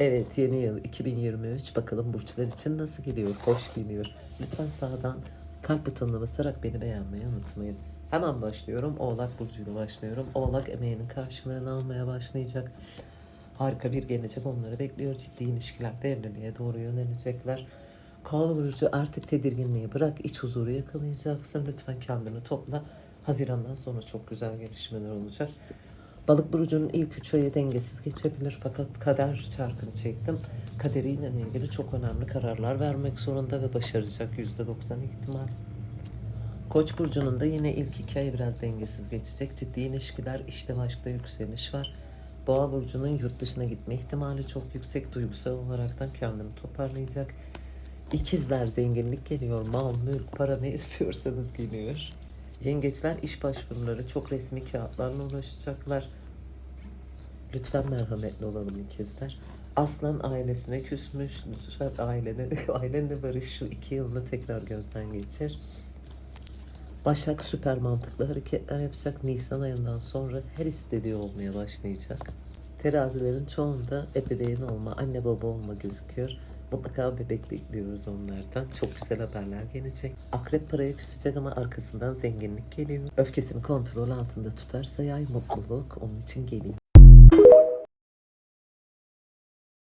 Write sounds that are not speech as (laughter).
Evet yeni yıl 2023 bakalım burçlar için nasıl geliyor, hoş geliyor. Lütfen sağdan kalp butonuna basarak beni beğenmeyi unutmayın. Hemen başlıyorum. Oğlak burcuyla başlıyorum. Oğlak emeğinin karşılığını almaya başlayacak. Harika bir gelecek onları bekliyor. Ciddi ilişkilerde evliliğe doğru yönelecekler. Kova burcu artık tedirginliği bırak. iç huzuru yakalayacaksın. Lütfen kendini topla. Haziran'dan sonra çok güzel gelişmeler olacak. Balık burcunun ilk üç ayı dengesiz geçebilir fakat kader çarkını çektim. Kaderiyle ilgili çok önemli kararlar vermek zorunda ve başaracak yüzde doksan ihtimal. Koç burcunun da yine ilk iki ay biraz dengesiz geçecek. Ciddi ilişkiler, işte ve aşkta yükseliş var. Boğa burcunun yurt dışına gitme ihtimali çok yüksek. Duygusal olaraktan kendini toparlayacak. İkizler zenginlik geliyor. Mal, mülk, para ne istiyorsanız geliyor. Yengeçler iş başvuruları çok resmi kağıtlarla uğraşacaklar. Lütfen merhametli olalım ikizler. Aslan ailesine küsmüş. Lütfen ailene, (laughs) ailenle barış şu iki yılını tekrar gözden geçir. Başak süper mantıklı hareketler yapacak. Nisan ayından sonra her istediği olmaya başlayacak. Terazilerin çoğunda ebeveyn olma, anne baba olma gözüküyor. Mutlaka bebek bekliyoruz onlardan. Çok güzel haberler gelecek. Akrep paraya küsecek ama arkasından zenginlik geliyor. Öfkesini kontrol altında tutarsa yay mutluluk onun için geliyor.